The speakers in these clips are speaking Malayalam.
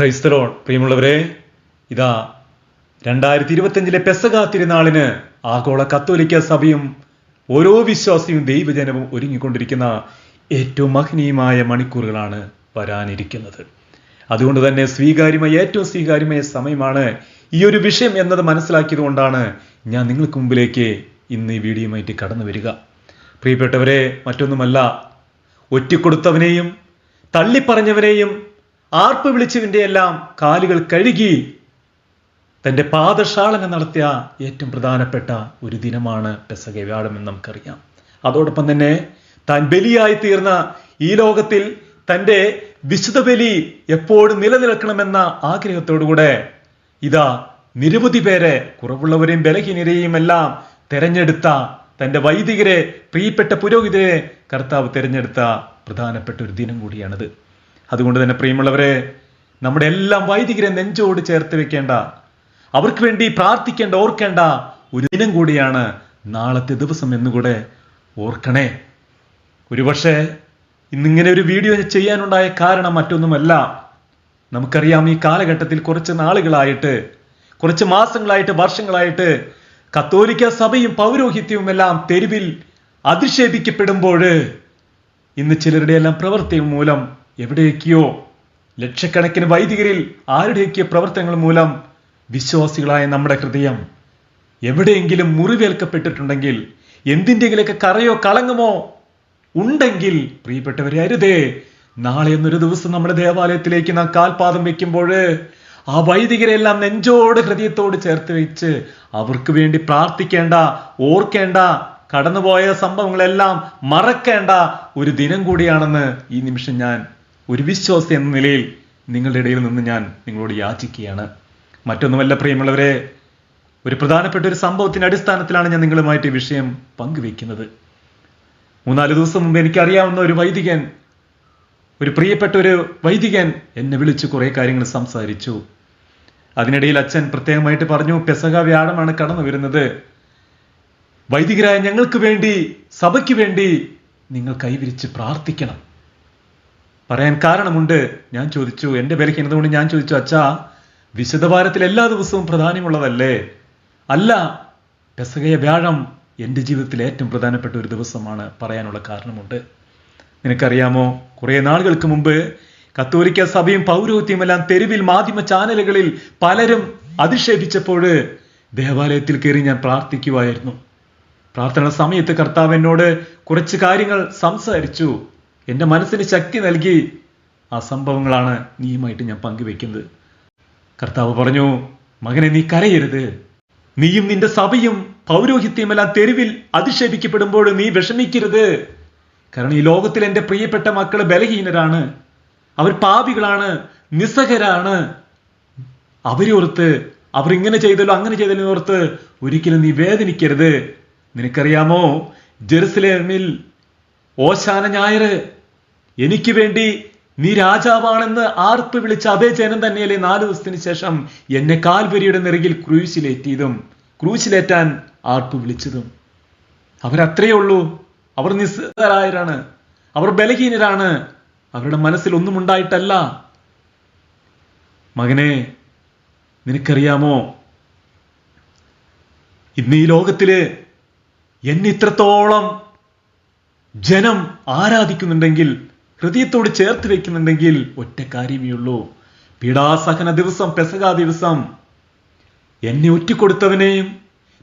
ക്രൈസ്തലോൺ പ്രിയമുള്ളവരെ ഇതാ രണ്ടായിരത്തി ഇരുപത്തിയഞ്ചിലെ പെസക തിരുനാളിന് ആഗോള കത്തോലിക്ക സഭയും ഓരോ വിശ്വാസിയും ദൈവജനവും ഒരുങ്ങിക്കൊണ്ടിരിക്കുന്ന ഏറ്റവും മഹനീയമായ മണിക്കൂറുകളാണ് വരാനിരിക്കുന്നത്. അതുകൊണ്ട് തന്നെ സ്വീകാര്യമായ ഏറ്റവും സ്വീകാര്യമായ സമയമാണ് ഈ ഒരു വിഷയം എന്നത് മനസ്സിലാക്കിയതുകൊണ്ടാണ് ഞാൻ നിങ്ങൾക്ക് മുമ്പിലേക്ക് ഇന്ന് ഈ വീഡിയോയുമായിട്ട് കടന്നു വരിക. പ്രിയപ്പെട്ടവരെ മറ്റൊന്നുമല്ല ഒറ്റിക്കൊടുത്തവനെയും തള്ളിപ്പറഞ്ഞവനെയും ആർപ്പ് വിളിച്ചതിന്റെ എല്ലാം കാലുകൾ കഴുകി തന്റെ പാദശാളന നടത്തിയ ഏറ്റവും പ്രധാനപ്പെട്ട ഒരു ദിനമാണ് പെസക എന്ന് നമുക്കറിയാം. അതോടൊപ്പം തന്നെ താൻ ബലിയായി തീർന്ന ഈ ലോകത്തിൽ തന്റെ വിശുദ്ധ ബലി എപ്പോഴും നിലനിൽക്കണമെന്ന ആഗ്രഹത്തോടുകൂടെ ഇതാ നിരവധി പേരെ കുറവുള്ളവരെയും ബലഹീനരെയും എല്ലാം തെരഞ്ഞെടുത്ത തന്റെ വൈദികരെ പ്രിയപ്പെട്ട പുരോഹിതരെ കർത്താവ് തിരഞ്ഞെടുത്ത പ്രധാനപ്പെട്ട ഒരു ദിനം കൂടിയാണിത്. അതുകൊണ്ട് തന്നെ പ്രിയമുള്ളവരെ നമ്മുടെ എല്ലാം വൈദികരെ നെഞ്ചോട് ചേർത്ത് വെക്കേണ്ട അവർക്ക് വേണ്ടി പ്രാർത്ഥിക്കേണ്ട ഓർക്കേണ്ട ഒരു ദിനം കൂടിയാണ് നാളത്തെ ദിവസം എന്നുകൂടെ ഓർക്കണേ. ഒരുപക്ഷെ ഇന്നിങ്ങനെ ഒരു വീഡിയോ ചെയ്യാനുണ്ടായ കാരണം മറ്റൊന്നുമല്ല. നമുക്കറിയാം ഈ കാലഘട്ടത്തിൽ കുറച്ച് നാളുകളായിട്ട് കുറച്ച് മാസങ്ങളായിട്ട് വർഷങ്ങളായിട്ട് കത്തോലിക്ക സഭയും പൗരോഹിത്യവും എല്ലാം തെരുവിൽ അധിക്ഷേപിക്കപ്പെടുമ്പോൾ ഇന്ന് ചിലരുടെ എല്ലാം പ്രവൃത്തി മൂലം എവിടെയൊക്കെയോ ലക്ഷക്കണക്കിന് വൈദികരിൽ ആരുടെയൊക്കെ പ്രവർത്തനങ്ങൾ മൂലം വിശ്വാസികളായ നമ്മുടെ ഹൃദയം എവിടെയെങ്കിലും മുറിവേൽക്കപ്പെട്ടിട്ടുണ്ടെങ്കിൽ എന്തിന്റെങ്കിലൊക്കെ കറയോ കളങ്ങമോ ഉണ്ടെങ്കിൽ പ്രിയപ്പെട്ടവരെ അരുതേ നാളെ എന്നൊരു ദിവസം നമ്മുടെ ദേവാലയത്തിലേക്ക് നാം കാൽപാദം വെക്കുമ്പോൾ ആ വൈദികരെല്ലാം നെഞ്ചോട് ഹൃദയത്തോട് ചേർത്ത് വെച്ച് അവർക്ക് വേണ്ടി പ്രാർത്ഥിക്കേണ്ട ഓർക്കേണ്ട കടന്നുപോയ സംഭവങ്ങളെല്ലാം മറക്കേണ്ട ഒരു ദിനം കൂടിയാണെന്ന് ഈ നിമിഷം ഞാൻ ഒരു വിശ്വാസി എന്ന നിലയിൽ നിങ്ങളുടെ ഇടയിൽ നിന്ന് ഞാൻ നിങ്ങളോട് യാചിക്കുകയാണ്. മറ്റൊന്നുമല്ല പ്രിയമുള്ളവരെ ഒരു പ്രധാനപ്പെട്ട ഒരു സംഭവത്തിന്റെ അടിസ്ഥാനത്തിലാണ് ഞാൻ നിങ്ങളുമായിട്ട് ഈ വിഷയം പങ്കുവെക്കുന്നത് മൂന്നാൽ ദിവസം മുമ്പ് എനിക്കറിയാവുന്ന ഒരു വൈദികൻ ഒരു പ്രിയപ്പെട്ട ഒരു വൈദികൻ എന്നെ വിളിച്ച് കുറെ കാര്യങ്ങൾ സംസാരിച്ചു. അതിനിടയിൽ അച്ഛൻ പ്രത്യേകമായിട്ട് പറഞ്ഞു പെസക വ്യാഴമാണ് കടന്നു വരുന്നത്. വൈദികരായ ഞങ്ങൾക്ക് വേണ്ടി സഭയ്ക്ക് വേണ്ടി നിങ്ങൾ കൈവിരിച്ച് പ്രാർത്ഥിക്കണം. പറയാൻ കാരണമുണ്ട്. ഞാൻ ചോദിച്ചു എന്റെ വിലയ്ക്ക് എന്നതുകൊണ്ട് ഞാൻ ചോദിച്ചു അച്ഛാ വിശദവാരത്തിൽ എല്ലാ ദിവസവും പ്രാധാന്യമുള്ളതല്ലേ? അല്ല പെസകയ വ്യാഴം എന്റെ ജീവിതത്തിൽ ഏറ്റവും പ്രധാനപ്പെട്ട ഒരു ദിവസമാണ് പറയാനുള്ള കാരണമുണ്ട്. നിനക്കറിയാമോ കുറേ നാളുകൾക്ക് മുമ്പ് കത്തോലിക്ക സഭയും പൗരോഹിത്യവും എല്ലാം തെരുവിൽ മാധ്യമ ചാനലുകളിൽ പലരും അധിക്ഷേപിച്ചപ്പോൾ ദേവാലയത്തിൽ കയറി ഞാൻ പ്രാർത്ഥിക്കുമായിരുന്നു പ്രാർത്ഥന സമയത്ത് കർത്താവ് എന്നോട് കുറച്ച് കാര്യങ്ങൾ സംസാരിച്ചു. എന്റെ മനസ്സിന് ശക്തി നൽകി ആ സംഭവങ്ങളാണ് നീയുമായിട്ട് ഞാൻ പങ്കുവെക്കുന്നത്. കർത്താവ് പറഞ്ഞു മകനെ നീ കരയരുത്. നീയും നിന്റെ സഭയും പൗരോഹിത്യമെല്ലാം തെരുവിൽ അധിക്ഷേപിക്കപ്പെടുമ്പോൾ നീ വിഷമിക്കരുത്. കാരണം ഈ ലോകത്തിൽ എന്റെ പ്രിയപ്പെട്ട മക്കൾ ബലഹീനരാണ്. അവർ പാപികളാണ് നിസ്സഹരാണ്. അവരെ ഓർത്ത് അവർ ഇങ്ങനെ ചെയ്തല്ലോ അങ്ങനെ ചെയ്തല്ലോ ഓർത്ത് ഒരിക്കലും നീ വേദനിക്കരുത്. നിനക്കറിയാമോ ജെറുസലേമിൽ ഓശാന ഞായർ എനിക്ക് വേണ്ടി നീ രാജാവാണെന്ന് ആർപ്പ് വിളിച്ച അതേ ജനം തന്നെയല്ലേ നാല് ദിവസത്തിന് ശേഷം എന്നെ കാൽവരിയുടെ നിറകിൽ ക്രൂശിലേറ്റിയതും. ക്രൂശിലേറ്റാൻ ആർപ്പ് വിളിച്ചതും. അവരത്രയേ ഉള്ളൂ. അവർ നിസ്സരായരാണ് അവർ ബലഹീനരാണ്. അവരുടെ മനസ്സിൽ ഒന്നും ഉണ്ടായിട്ടല്ല. മകനെ നിനക്കറിയാമോ? ഇന്ന് ഈ ലോകത്തിൽ എന്നെ ഇത്രത്തോളം ജനം ആരാധിക്കുന്നുണ്ടെങ്കിൽ ഹൃദയത്തോട് ചേർത്ത് വെക്കുന്നുണ്ടെങ്കിൽ ഒറ്റ കാര്യമേ ഉള്ളൂ പീഡാസഹന ദിവസം പെസക ദിവസം. എന്നെ ഒറ്റിക്കൊടുത്തവനെയും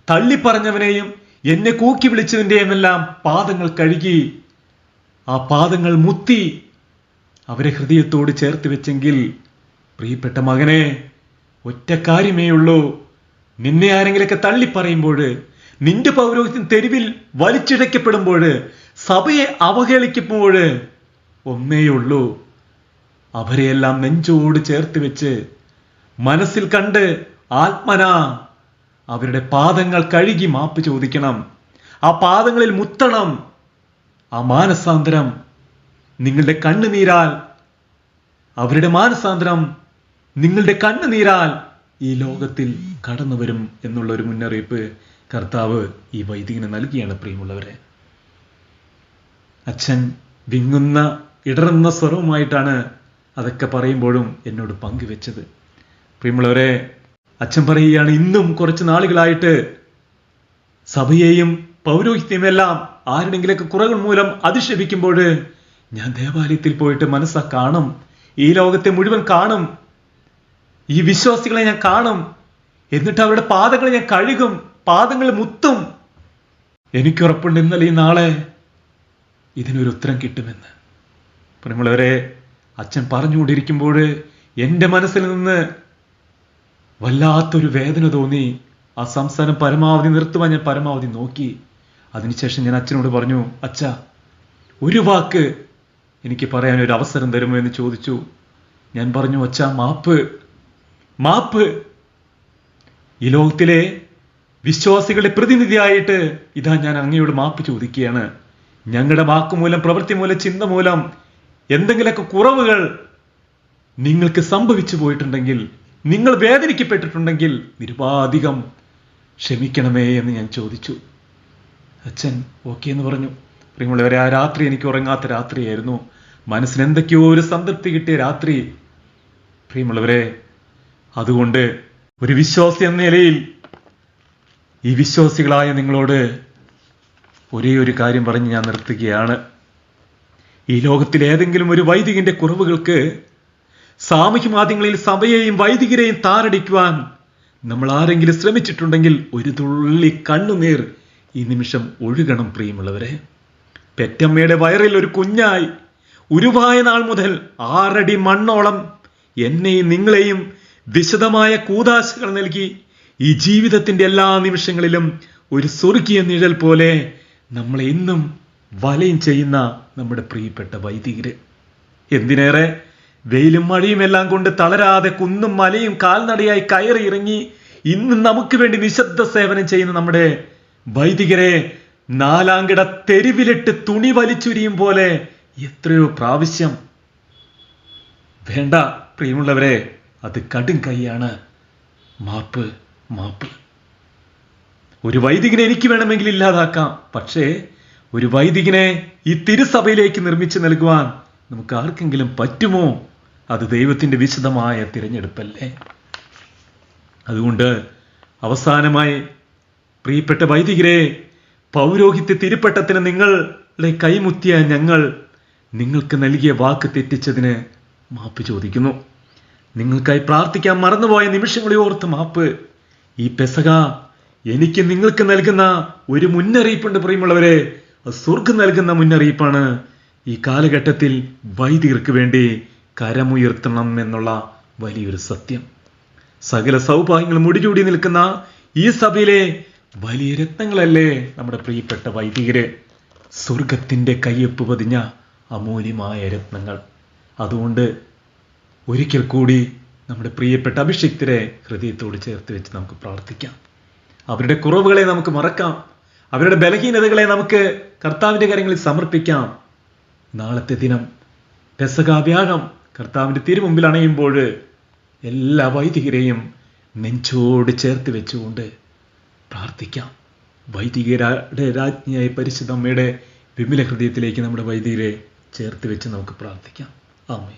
തള്ളിപ്പറഞ്ഞവനെയും എന്നെ കൂക്കി വിളിച്ചതിന്റെയും എല്ലാം പാദങ്ങൾ കഴുകി ആ പാദങ്ങൾ മുത്തി അവരെ ഹൃദയത്തോട് ചേർത്ത് വെച്ചെങ്കിൽ പ്രിയപ്പെട്ട മകനെ ഒറ്റ കാര്യമേ ഉള്ളൂ നിന്നെ ആരെങ്കിലൊക്കെ തള്ളിപ്പറയുമ്പോൾ നിന്റെ പൗരോഹിത്യം തെരുവിൽ വലിച്ചിഴക്കപ്പെടുമ്പോൾ സഭയെ അവഹേളിക്കുമ്പോൾ ഒന്നേയുള്ളൂ. അവരെയെല്ലാം നെഞ്ചോട് ചേർത്ത് വെച്ച് മനസ്സിൽ കണ്ട് ആത്മന അവരുടെ പാദങ്ങൾ കഴുകി മാപ്പ് ചോദിക്കണം. ആ പാദങ്ങളിൽ മുത്തണം. ആ മാനസാന്തരം നിങ്ങളുടെ കണ്ണുനീരാൽ അവരുടെ മാനസാന്തരം നിങ്ങളുടെ കണ്ണുനീരാൽ ഈ ലോകത്തിൽ കടന്നു വരും എന്നുള്ള ഒരു മുന്നറിയിപ്പ് കർത്താവ് ഈ വൈദികന് നൽകിയാണ് പ്രിയമുള്ളവരെ. അച്ഛൻ വിങ്ങുന്ന ഇടറുന്ന സ്വരവുമായിട്ടാണ് അതൊക്കെ പറയുമ്പോഴും എന്നോട് പങ്കുവെച്ചത്. പ്രിയമുള്ളവരെ അച്ഛൻ പറയുകയാണ് ഇന്നും കുറച്ച് നാളുകളായിട്ട് സഭയെയും പൗരോഹിത്യമെല്ലാം ആരുടെങ്കിലൊക്കെ കുറകൾ മൂലം അധിക്ഷേപിക്കുമ്പോൾ ഞാൻ ദേവാലയത്തിൽ പോയിട്ട് മനസ്സാ കാണും. ഈ ലോകത്തെ മുഴുവൻ കാണും. ഈ വിശ്വാസികളെ ഞാൻ കാണും. എന്നിട്ട് അവരുടെ പാദങ്ങളെ ഞാൻ കഴുകും. പാദങ്ങൾ മുത്തും. എനിക്കുറപ്പുണ്ട് ഇന്നലെ ഈ നാളെ ഇതിനൊരു ഉത്തരം കിട്ടുമെന്ന്. പ്രിയമുള്ളവരെ അച്ഛൻ പറഞ്ഞുകൊണ്ടിരിക്കുമ്പോൾ എന്റെ മനസ്സിൽ നിന്ന് വല്ലാത്തൊരു വേദന തോന്നി. ആ സംസാരം പരമാവധി നിർത്തുവാൻ ഞാൻ പരമാവധി നോക്കി. അതിനുശേഷം ഞാൻ അച്ഛനോട് പറഞ്ഞു അച്ഛ ഒരു വാക്ക് എനിക്ക് പറയാൻ ഒരു അവസരം തരുമോ എന്ന് ചോദിച്ചു. ഞാൻ പറഞ്ഞു അച്ഛ മാപ്പ്. മാപ്പ്. ഈ ലോകത്തിലെ വിശ്വാസികളുടെ പ്രതിനിധിയായിട്ട് ഇതാ ഞാൻ അങ്ങയോട് മാപ്പ് ചോദിക്കുകയാണ്. ഞങ്ങളുടെ വാക്കുമൂലം പ്രവൃത്തി മൂലം ചിന്ത മൂലം എന്തെങ്കിലുമൊക്കെ കുറവുകൾ നിങ്ങൾക്ക് സംഭവിച്ചു പോയിട്ടുണ്ടെങ്കിൽ നിങ്ങൾ വേദനിക്കപ്പെട്ടിട്ടുണ്ടെങ്കിൽ നിരുപാധികം ക്ഷമിക്കണമേ എന്ന് ഞാൻ ചോദിച്ചു. അച്ഛൻ ഓക്കെ എന്ന് പറഞ്ഞു. പ്രിയമുള്ളവരെ ആ രാത്രി എനിക്ക് ഉറങ്ങാത്ത രാത്രിയായിരുന്നു. മനസ്സിന് എന്തൊക്കെയോ ഒരു സംതൃപ്തി കിട്ടിയ രാത്രി. പ്രിയമുള്ളവരെ അതുകൊണ്ട് ഒരു വിശ്വാസി എന്ന നിലയിൽ ഈ വിശ്വാസികളായ നിങ്ങളോട് ഒരേ ഒരു കാര്യം പറഞ്ഞ് ഞാൻ നിർത്തുകയാണ്. ഈ ലോകത്തിൽ ഏതെങ്കിലും ഒരു വൈദികന്റെ കുറവുകൾക്ക് സാമൂഹ്യ മാധ്യമങ്ങളിൽ സഭയെയും വൈദികരെയും താറടിക്കുവാൻ നമ്മൾ ആരെങ്കിലും ശ്രമിച്ചിട്ടുണ്ടെങ്കിൽ ഒരു തുള്ളി കണ്ണുനീർ ഈ നിമിഷം ഒഴുകണം പ്രിയമുള്ളവരെ. പെറ്റമ്മയുടെ വയറിൽ ഒരു കുഞ്ഞായി ഉരുവായ നാൾ മുതൽ ആറടി മണ്ണോളം എന്നെയും നിങ്ങളെയും വിശദമായ കൂതാശകൾ നൽകി ഈ ജീവിതത്തിന്റെ എല്ലാ നിമിഷങ്ങളിലും ഒരു സ്വർഗീയ നിഴൽ പോലെ നമ്മളെ എന്നും വലയും ചെയ്യുന്ന നമ്മുടെ പ്രിയപ്പെട്ട വൈദികര്. എന്തിനേറെ? വെയിലും മഴയും എല്ലാം കൊണ്ട് തളരാതെ കുന്നും മലയും കാൽനടയായി കയറി ഇറങ്ങി ഇന്ന് നമുക്ക് വേണ്ടി നിശബ്ദ സേവനം ചെയ്യുന്ന നമ്മുടെ വൈദികരെ നാലാങ്കിട തെരുവിലിട്ട് തുണി വലിച്ചുരിയും പോലെ എത്രയോ പ്രാവശ്യം. വേണ്ട പ്രിയമുള്ളവരെ അത് കടും കൈയാണ്. മാപ്പ് മാപ്പ്. ഒരു വൈദികനെ എനിക്ക് വേണമെങ്കിൽ ഇല്ലാതാക്കാം പക്ഷേ ഒരു വൈദികനെ ഈ തിരുസഭയിലേക്ക് നിർമ്മിച്ചു നൽകുവാൻ നമുക്ക് ആർക്കെങ്കിലും പറ്റുമോ? അത് ദൈവത്തിന്റെ വിശദമായ തിരഞ്ഞെടുപ്പല്ലേ? അതുകൊണ്ട് അവസാനമായി പ്രിയപ്പെട്ട വൈദികരെ പൗരോഹിത്യ തിരുപ്പട്ടത്തിന് നിങ്ങളുടെ കൈമുത്തിയ ഞങ്ങൾ നിങ്ങൾക്ക് നൽകിയ വാക്ക് തെറ്റിച്ചതിന് മാപ്പ് ചോദിക്കുന്നു. നിങ്ങൾക്കായി പ്രാർത്ഥിക്കാൻ മറന്നുപോയ നിമിഷങ്ങളെ ഓർത്ത് മാപ്പ്. ഈ പെസക എനിക്ക് നിങ്ങൾക്ക് നൽകുന്ന ഒരു മുന്നറിയിപ്പുണ്ട് പ്രിയമുള്ളവരെ. സ്വർഗം നൽകുന്ന മുന്നറിയിപ്പാണ് ഈ കാലഘട്ടത്തിൽ വൈദികർക്ക് വേണ്ടി കരമുയർത്തണം എന്നുള്ള വലിയൊരു സത്യം. സകല സൗഭാഗ്യങ്ങൾ മുടിചൂടി നിൽക്കുന്ന ഈ സഭയിലെ വലിയ രത്നങ്ങളല്ലേ നമ്മുടെ പ്രിയപ്പെട്ട വൈദികര്. സ്വർഗത്തിന്റെ കയ്യൊപ്പ് പതിഞ്ഞ അമൂല്യമായ രത്നങ്ങൾ. അതുകൊണ്ട് ഒരിക്കൽ കൂടി നമ്മുടെ പ്രിയപ്പെട്ട അഭിഷിക്തരെ ഹൃദയത്തോട് ചേർത്ത് വെച്ച് നമുക്ക് പ്രാർത്ഥിക്കാം. അവരുടെ കുറവുകളെ നമുക്ക് മറക്കാം. അവരുടെ ബലഹീനതകളെ നമുക്ക് കർത്താവിന്റെ കാര്യങ്ങളിൽ സമർപ്പിക്കാം. നാളത്തെ ദിനം രസകാവ്യാഹം കർത്താവിന്റെ തിരുമുമ്പിൽ അണയുമ്പോൾ എല്ലാ വൈദികരെയും നെഞ്ചോട് ചേർത്ത് വെച്ചുകൊണ്ട് പ്രാർത്ഥിക്കാം. വൈദികരുടെ രാജ്ഞിയായ പരിശുദ്ധ അമ്മയുടെ വിമല ഹൃദയത്തിലേക്ക് നമ്മുടെ വൈദികരെ ചേർത്ത് വെച്ച് നമുക്ക് പ്രാർത്ഥിക്കാം. ആമേ